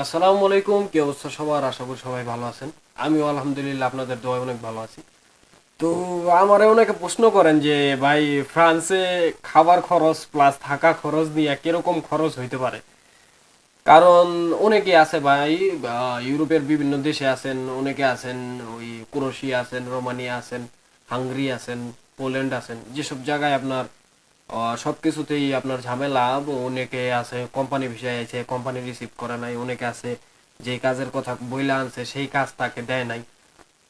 আসসালামু আলাইকুম, কি অবস্থা সবার? আশা করি সবাই ভালো আছেন। আমিও আলহামদুলিল্লাহ আপনাদের দোয়ায় অনেক ভালো আছি। তো আমারে অনেকে প্রশ্ন করেন যে, ভাই, ফ্রান্সে খাবার খরচ প্লাস থাকা খরচ নিয়ে কীরকম খরচ হইতে পারে? কারণ অনেকে আছে ভাই ইউরোপের বিভিন্ন দেশে আছেন, অনেকে আছেন, ওই ক্রোশিয়া আছেন, রোমানিয়া আছেন, হাঙ্গরি আছেন, পোল্যান্ড আছেন, যেসব জায়গায় আপনার আহ, সবকিছুতেই আপনার ঝামেলা। অনেকে আছে কোম্পানি বিষয়ে আছে কোম্পানি রিসিভ করে নাই অনেকে আছে যে কাজের কথা বইলা আনছে সেই কাজ তাকে দেয় নাই।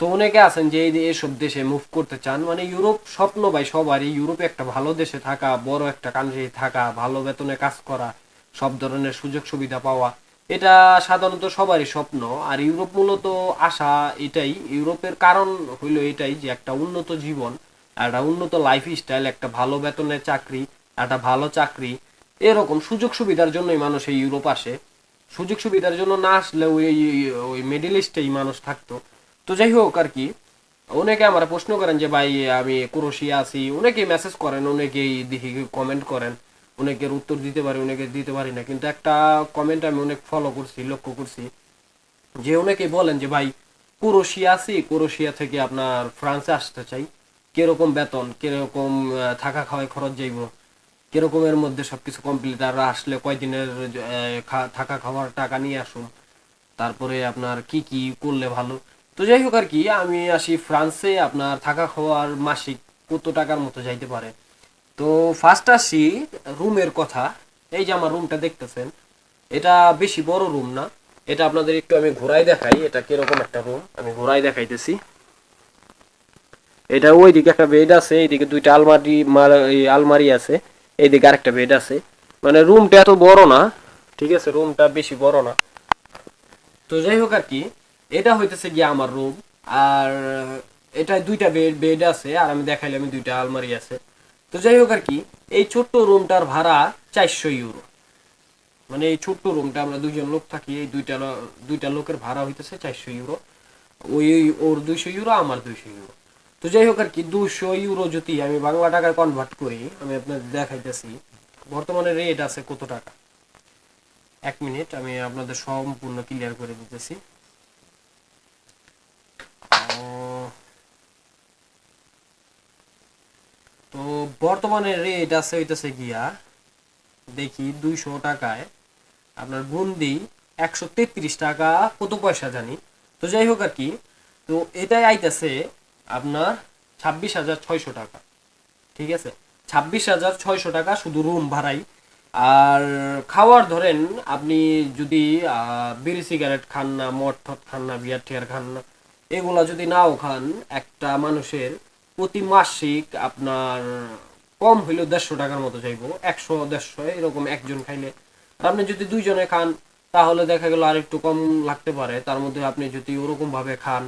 তো অনেকে আছেন যে এই এসব দেশে মুভ করতে চান। মানে ইউরোপ স্বপ্ন ভাই সবারই। ইউরোপে একটা ভালো দেশে থাকা বড় একটা কান্ট্রি থাকা ভালো বেতনে কাজ করা সব ধরনের সুযোগ সুবিধা পাওয়া এটা সাধারণত সবারই স্বপ্ন। আর ইউরোপ মূলত আসা এটাই। ইউরোপের কারণ হইল এটাই যে একটা উন্নত জীবন। একটা উন্নত লাইফ স্টাইল একটা ভালো বেতনের চাকরি, একটা ভালো চাকরি, এরকম সুযোগ সুবিধার জন্যই মানুষ এই ইউরোপ আসে। সুযোগ সুবিধার জন্য না আসলে ওই ওই মিডিল ইস্টেই মানুষ থাকতো। তো যাই হোক আর কি, অনেকে আমার প্রশ্ন করেন যে, ভাই, আমি ক্রোশিয়া আছি। অনেকেই মেসেজ করেন, অনেকেই দেখি কমেন্ট করেন। অনেকের উত্তর দিতে পারি অনেকে দিতে পারি না। কিন্তু একটা কমেন্ট আমি অনেক ফলো করছি, লক্ষ্য করছি যে অনেকেই বলেন যে, ভাই, ক্রোশিয়া আছি, ক্রোশিয়া থেকে আপনার ফ্রান্সে আসতে চাই। কীরকম বেতন, কীরকম থাকা খাওয়ায় খরচ যাইব, কিরকমের মধ্যে সবকিছু কমপ্লিট আর আসলে কয়দিনের থাকা খাওয়ার টাকা নিয়ে আসুন। তারপরে আপনার কি কি করলে ভালো। তো যাই হোক আর কি, আমি আসি ফ্রান্সে, আপনার থাকা খাওয়ার মাসিক কত টাকার মতো যাইতে পারে। তো ফার্স্ট আসি রুমের কথা। এই যে আমার রুমটা দেখতেছেন, এটা বেশি বড় রুম না। এটা আপনাদের একটু আমি ঘোরাই দেখাই, এটা কীরকম একটা রুম আমি ঘোরাই দেখাইতেছি। এটা ওইদিকে একটা বেড আছে, এইদিকে দুইটা আলমারি আলমারি আছে, এইদিকে আরেকটা বেড আছে। মানে রুমটা এত বড় না, ঠিক আছে রুমটা বেশি বড় না। তো যাই হোক আর কি, এটা হইতেছে গিয়ে আমার রুম আর এটা দুইটা বেড বেড আছে, আর আমি দেখাইলে আমি দুইটা আলমারি আছে। তো যাই হোক আর কি, এই ছোট্ট রুমটার ভাড়া চারশো ইউরো মানে এই ছোট্ট রুমটা আমরা দুইজন লোক থাকি, এই দুইটা দুইটা লোকের ভাড়া হইতেছে চারশো ইউরো ওই, ওর দুইশো ইউরো আমার দুইশো ইউরো তো যাই হোক আর কি দুশো ইউরো যদি আমি বাংলা টাকায় কনভার্ট করি, আমি আপনাদের দেখাইতেছি, বর্তমানে রেট আছে কত টাকা? এক মিনিট আমি আপনাদের সম্পূর্ণ ক্লিয়ার করে দিতেছি। তো বর্তমানে রেট আছে, হইতেছে গিয়া, দেখি দুইশো টাকায় আপনার গুন্দি একশো টাকা, কত পয়সা জানি? তো যাই হোক আর কি, তো এটাই আইতেছে আপনার ছাব্বিশ হাজার ছয়শো টাকা। ঠিক আছে? ছাব্বিশ হাজার ছয়শো টাকা শুধু রুম ভাড়াই। আর খাওয়ার ধরেন, আপনি যদি বিড়ি সিগারেট খান না, মদ টদ খান না বিয়ার টিয়ার খান না, এগুলা যদি নাও খান, একটা মানুষের প্রতি মাসিক আপনার কম হইলেও দেড়শো টাকার মতো চাইব। একশো, দেড়শো, এরকম একজন খাইলে। আর আপনি যদি দুইজনে খান, তাহলে দেখা গেল আর একটু কম লাগতে পারে। তার মধ্যে আপনি যদি ওরকম ভাবে খান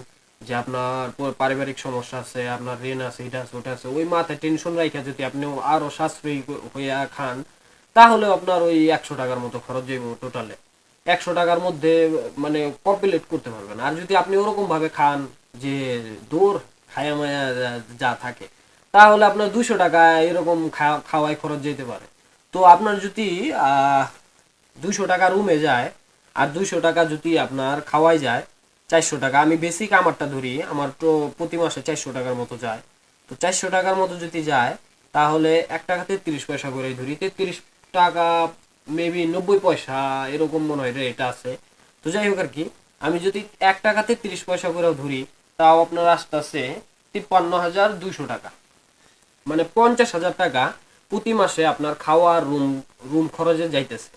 যে আপনার পারিবারিক সমস্যা আছে, আপনার ঋণ আছে, এটা আছে, ওটা আছে, ওই মাথায় টেনশন রাখা যদি আপনি আরও সাশ্রয়ী হইয়া খান, তাহলে আপনার ওই একশো টাকার মতো খরচ যাইব টোটালে একশো টাকার মধ্যে মানে কমপ্লিট করতে পারবেন। আর যদি আপনি ওরকম ভাবে খান যে দূর খায়া মায়া যা- থাকে, তাহলে আপনার দুশো টাকা এরকম খাওয়ায় খরচ যেতে পারে। তো আপনার যদি দুশো টাকা রুমে যায়, আর দুইশো টাকা যদি আপনার খাওয়াই যায় চারশো টাকা। আমি বেসিক আমারটা ধরি, আমার তো প্রতি মাসে চারশো টাকার মতো যায়। তো চারশো টাকার মতো যদি যায়, তাহলে এক টাকা তেত্রিশ পয়সা করে ধরি। তেত্রিশ টাকা মেবি নব্বই পয়সা, এরকম মনে হয় রেট আছে। তো যাই হোক আর কি, আমি যদি এক টাকা তেত্রিশ পয়সা করেও ধরি, তাও আপনার আসতে আছে তিপ্পান্ন হাজার দুইশো টাকা। মানে পঞ্চাশ হাজার টাকা প্রতি মাসে আপনার খাওয়া রুম রুম খরচে যাইতেছে।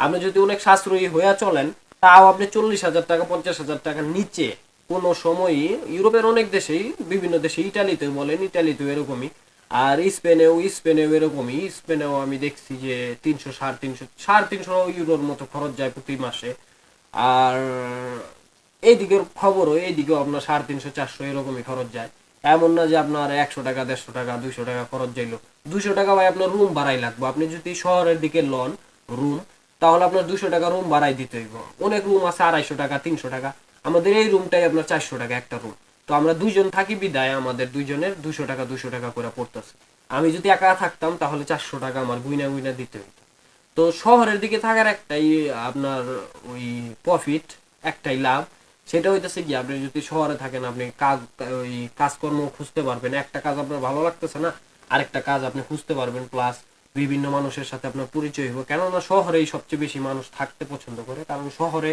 আপনি যদি অনেক সাশ্রয়ী হইয়া চলেন তাও আপনি চল্লিশ হাজার টাকা, পঞ্চাশ হাজার টাকার নিচে। কোনো সময়ই ইউরোপের অনেক দেশেই, বিভিন্ন দেশে ইটালিতে বলেন, ইটালিতেও এরকমই। আর স্পেনেও স্পেনেও এরকমই। স্পেনেও আমি দেখছি যে তিনশো, সাড়ে তিনশো সাড়ে তিনশো ইউরোর মতো খরচ যায় প্রতি মাসে। আর এইদিকের খবরও এইদিকেও আপনার সাড়ে তিনশো, চারশো এরকমই খরচ যায়। এমন না যে আপনার একশো টাকা, দেড়শো টাকা, দুইশো টাকা খরচ যাইলো। দুইশো টাকা ভাই আপনার রুম ভাড়াই লাগবে। আপনি যদি শহরের দিকে লন রুম তাহলে আপনার দুশো টাকা রুম ভাড়াই দিতে হইব। অনেক রুম আছে আড়াইশো টাকা, তিনশো টাকা। আমাদের এই রুমটাই আপনার চারশো টাকা একটা রুম তো আমরা দুইজন থাকি বিদায়, আমাদের দুইজনের দুশো টাকা দুশো টাকা করে পড়তেছে। আমি যদি একা থাকতাম, তাহলে চারশো টাকা আমার গুইনা গুইনা দিতে হইতো। তো শহরের দিকে থাকার একটাই আপনার ওই প্রফিট একটাই লাভ। সেটা হইতেছে কি, আপনি যদি শহরে থাকেন, আপনি কাজ, ওই কাজকর্ম খুঁজতে পারবেন। একটা কাজ আপনার ভালো লাগতেছে না, আরেকটা কাজ আপনি খুঁজতে পারবেন। প্লাস বিভিন্ন মানুষের সাথে আপনার পরিচয় হইব। কেননা শহরেই সবচেয়ে বেশি মানুষ থাকতে পছন্দ করে, কারণ শহরে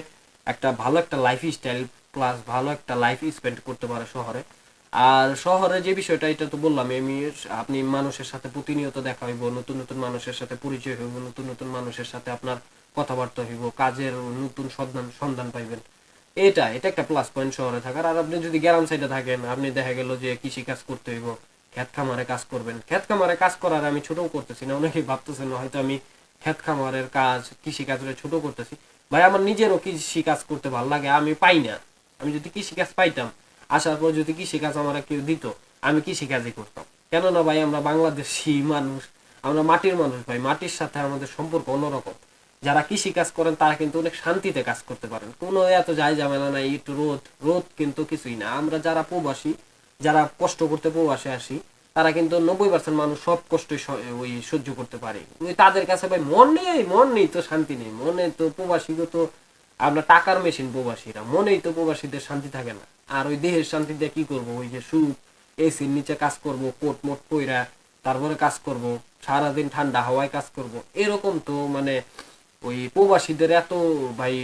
একটা ভালো একটা লাইফ স্টাইল প্লাস ভালো একটা লাইফ স্পেন্ড করতে পারে শহরে। আর শহরে যে বিষয়টা, এটা তো বললাম আমি আপনি মানুষের সাথে প্রতিনিয়ত দেখা হইব, নতুন নতুন মানুষের সাথে পরিচয় হইব, নতুন নতুন মানুষের সাথে আপনার কথাবার্তা হইব, কাজের নতুন সন্ধান সন্ধান পাইবেন। এটা এটা একটা প্লাস পয়েন্ট শহরে থাকার। আর আপনি যদি গ্রাম সাইডে থাকেন, আপনি দেখা গেল যে কৃষি কাজ করতে হইব ক্ষেত খামারে কাজ করবেন। ক্ষেত খামারে কাজ করার আমি ছোটও করতেছি না, অনেকেই ভাবতেছেন হয়তো আমি ক্ষেত খামারের কাজ কৃষি কাজের ছোট করতেছি। ভাই, আমার নিজেরও কৃষি কাজ করতে ভালো লাগে, আমি পাই না। আমি যদি কৃষি কাজ পাইতাম, আসার পর যদি কৃষি কাজ আমার কেউ দিত, আমি কৃষি কাজই করতাম। কেননা ভাই, আমরা বাংলাদেশি মানুষ, আমরা মাটির মানুষ ভাই, মাটির সাথে আমাদের সম্পর্ক অন্যরকম। যারা কৃষি কাজ করেন, তারা কিন্তু অনেক শান্তিতে কাজ করতে পারেন। কোনো এত যায় ঝামেলা নাই, একটু রোদ রোদ কিন্তু কিছুই না। আমরা যারা প্রবাসী যারা কষ্ট করতে প্রবাসে আসি, তারা কিন্তু নব্বই পার্সেন্ট মানুষ সব কষ্ট ওই সহ্য করতে পারে। ওই তাদের কাছে ভাই, মন নেই মন নেই তো শান্তি নেই। মনে তো প্রবাসী তো, আমরা টাকার মেশিন প্রবাসীরা। মনেই তো প্রবাসীদের শান্তি থাকে না। আর ওই দেহের শান্তি দিয়ে কি করব? ওই যে সুখ এসির নিচে কাজ করব, কোট মোট পইরা তারপরে কাজ করব, সারাদিন ঠান্ডা হাওয়ায় কাজ করব। এরকম তো মানে ওই প্রবাসীদের এত ভাই,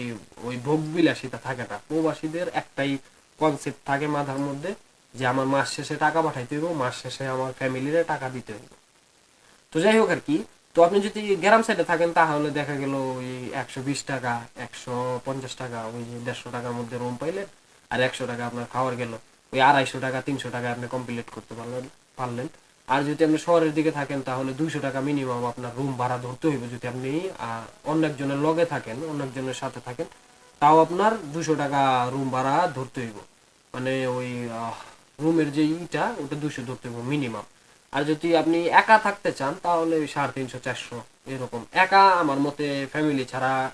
ওই ভোগ বিলাসিতা থাকে না। প্রবাসীদের একটাই কনসেপ্ট থাকে মাথার মধ্যে যে আমার মাস শেষে টাকা পাঠাইতে হইব, মাস শেষে আমার ফ্যামিলিরে টাকা দিতে হইব। তো যাই হোক আর কি, তো আপনি যদি গ্রাম সাইডে থাকেন, তাহলে দেখা গেল ওই একশো বিশ টাকা, একশো পঞ্চাশ টাকা, ওই দেড়শো টাকার মধ্যে রুম পাইলেন, আর একশো টাকা আপনার খাওয়ার গেল, ওই আড়াইশো টাকা, তিনশো টাকা আপনি কমপ্লিট করতে পারলেন পারলেন। আর যদি আপনি শহরের দিকে থাকেন, তাহলে দুইশো টাকা মিনিমাম আপনার রুম ভাড়া ধরতে হইবে। যদি আপনি অন্য একজনের লগে থাকেন, অন্য একজনের সাথে থাকেন, তাও আপনার দুশো টাকা রুম ভাড়া ধরতে হইব। মানে ওই রুমের যে ইটা, ওটা দুশো ধরতে হইব মিনিমাম আর যদি আপনি একা থাকতে চান, তাহলে সাড়ে তিনশো, চারশো, এরকম। একা আমার মতে ফ্যামিলি ছাড়া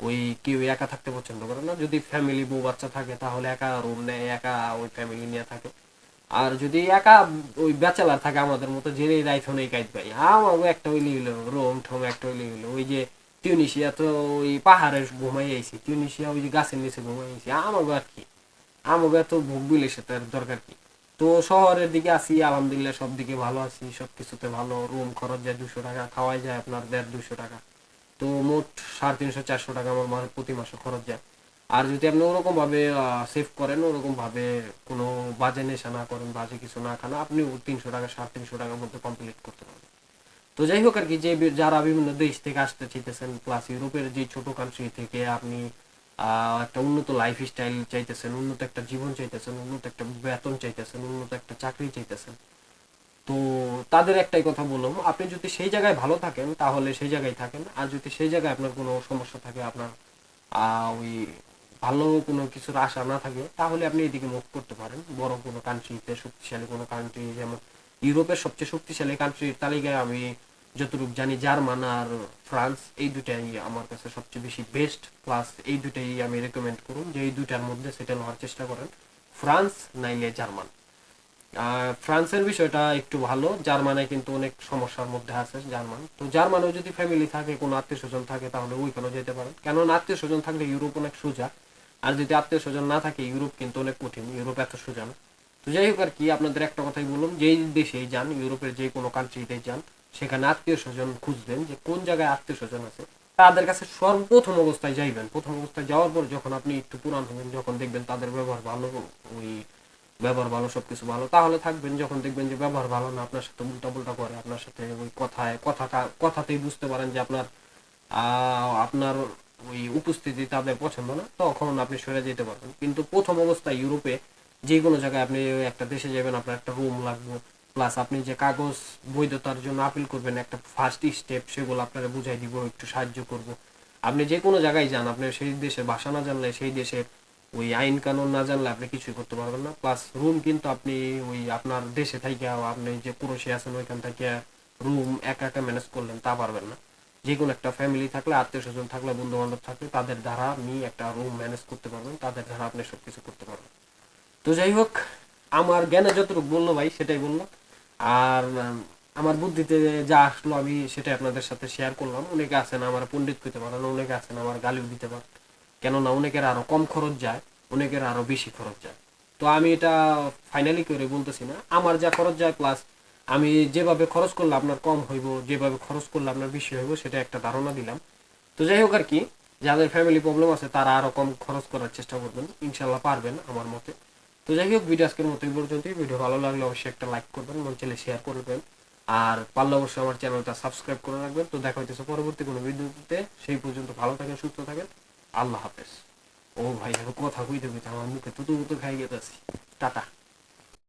ওই কেউ একা থাকতে পছন্দ করে না। যদি ফ্যামিলি বউ বাচ্চা থাকে, তাহলে একা রুম নেয়, একা ওই ফ্যামিলি নিয়ে থাকে। আর যদি একা ওই ব্যাচেলার থাকে আমাদের মতো যে রাইত হনে কাইত ভাই। আমার একটা ওই হইল, রোম ঠোম একটা ওই হইল। ওই যে টিউনিশিয়া তো ওই পাহাড়ে ঘুমাই আইছি। টিউনিশিয়া ওই যে গাছের নিচে ঘুমাই আইছি। আর কি। আমাকে এত ভোগ বিলে তার দরকার কি। তো শহরের দিকে আছি, আলহামদুলিল্লাহ সব দিকে ভালো আছি। সব কিছুতে ভালো। রুম খরচ যায় দুশো টাকা, খাওয়াই যায় আপনার দেড় দুশো টাকা। তো মোট সাড়ে তিনশো, চারশো টাকা আমার প্রতি মাসে খরচ যায়। আর যদি আপনি ওরকম ভাবে সেভ করেন ওরকম ভাবে কোনো বাজে নেশা না করেন, বাজে কিছু না খান আপনি তিনশো টাকা, সাড়ে তিনশো টাকার মধ্যে কমপ্লিট করতে পারবেন। তো যাই হোক আর কি, যে যারা বিভিন্ন দেশ থেকে আসতে চাইতেছেন প্লাস ইউরোপের যে ছোট কান্ট্রি থেকে আপনি একটা উন্নত লাইফ স্টাইল চাইতেছেন, উন্নত একটা জীবন চাইতেছেন, উন্নত একটা বেতন চাইতেছেন, উন্নত একটা চাকরি চাইতেছেন। তো তাদের একটাই কথা বললাম, আপনি যদি সেই জায়গায় ভালো থাকেন, তাহলে সেই জায়গায় থাকেন। আর যদি সেই জায়গায় আপনার কোনো সমস্যা থাকে, আপনার ওই ভালো কোনো কিছুর আশা না থাকে, তাহলে আপনি এদিকে মুখ করতে পারেন। বড় কোনো কান্ট্রিতে শক্তিশালী কোনো কান্ট্রি যেমন ইউরোপের সবচেয়ে শক্তিশালী কান্ট্রির তালিকায় আমি যতটুকু জানি জার্মান আর ফ্রান্স, এই দুটাই আমার কাছে সবচেয়ে বেশি বেস্ট প্লাস এই দুটাই আমি রেকমেন্ড করুন যে এই দুটার মধ্যে সেটেল হওয়ার চেষ্টা করেন। ফ্রান্স নাইলে জার্মান। ফ্রান্সের বিষয়টা একটু ভালো, জার্মানে কিন্তু অনেক সমস্যার মধ্যে আছে জার্মান। তো জার্মানেও যদি ফ্যামিলি থাকে, কোনো আত্মীয় স্বজন থাকে, তাহলে ওইখানেও যেতে পারেন। কেন আত্মীয় স্বজন থাকলে ইউরোপ অনেক সোজা। আর যদি আত্মীয় স্বজন না থাকে, ইউরোপ কিন্তু অনেক কঠিন, ইউরোপ এত সোজা না। তো যাই হোক আর কি, আপনাদের একটা কথাই বলুন, যেই দেশেই যান, ইউরোপের যে কোনো কান্ট্রিতে যান সেখানে আত্মীয় স্বজন খুঁজবেন যে কোন জায়গায় আত্মীয় স্বজন আছে। তাদের কাছে সর্বপ্রথম অবস্থায় যাইবেন। প্রথম অবস্থায় যাওয়ার পর যখন আপনি একটু পুরান হবেন যখন দেখবেন তাদের ব্যবহার ভালো, ওই ব্যবহার ভালো, সবকিছু ভালো, তাহলে থাকবেন যখন দেখবেন যে ব্যবহার ভালো না, আপনার সাথে উল্টা পুল্টা করে, আপনার সাথে ওই কথায়, কথাটা, কথাতেই বুঝতে পারেন যে আপনার আপনার ওই উপস্থিতি তাদের পছন্দ না, তখন আপনি সরে যেতে পারবেন। কিন্তু প্রথম অবস্থায় ইউরোপে যে কোনো জায়গায় আপনি একটা দেশে যাবেন, আপনার একটা রুম লাগবে প্লাস আপনি যে কাগজ বৈধতার জন্য আপিল করবেন, একটা ফার্স্ট স্টেপ সেগুলো আপনারা বুঝাই দিব, একটু সাহায্য করব। আপনি যে কোনো জায়গায় যান, আপনি সেই দেশের ভাষা না জানলে, সেই দেশের ওই আইন কানুন না জানলে আপনি কিছুই করতে পারবেন না। প্লাস রুম কিন্তু আপনি ওই আপনার দেশে থেকে আপনি যে পুরুষে আছেন, ওইখান থেকে রুম একা একা ম্যানেজ করলেন, তা পারবেন না। যে কোনো একটা ফ্যামিলি থাকলে, আত্মীয় স্বজন থাকলে বন্ধু বান্ধব থাকলে, তাদের দ্বারা আপনি একটা রুম ম্যানেজ করতে পারবেন, তাদের দ্বারা আপনি সব কিছু করতে পারবেন। তো যাই হোক, আমার জ্ঞানে যতটুকু বলল ভাই, সেটাই বলল। আর আমার বুদ্ধিতে যা আসলো আমি সেটা আপনাদের সাথে শেয়ার করলাম। অনেকে আছেন আমার পণ্ডিত কইতে পারেন, অনেকে আছেন আমার গালিও দিতে পারেন। কেননা অনেকের আরও কম খরচ যায়, অনেকের আরও বেশি খরচ যায়। তো আমি এটা ফাইনালি করে বলতেছি না, আমার যা খরচ যায় প্লাস আমি যেভাবে খরচ করলে আপনার কম হইব, যেভাবে খরচ করলে আপনার বেশি হইব, সেটা একটা ধারণা দিলাম। তো যাই হোক আর কি, যাদের ফ্যামিলি প্রবলেম আছে তারা আরও কম খরচ করার চেষ্টা করবেন ইনশাল্লাহ পারবেন আমার মতে। তো যাই হোক ভিডিও আজকের মতো এই পর্যন্তই। ভিডিও ভালো লাগলে অবশ্যই একটা লাইক করবেন এবং চাইলে শেয়ার করবেন। আর পারলে অবশ্যই আমার চ্যানেলটা সাবস্ক্রাইব করে রাখবেন। তো দেখা হইতেছে পরবর্তী কোনো ভিডিওতে সেই পর্যন্ত ভালো থাকেন, সুস্থ থাকেন। আল্লাহ হাফেজ। ও ভাই কথা কইতে কইতে আমার মুখে তুতু তুতু খাই গেতেছি টাটা।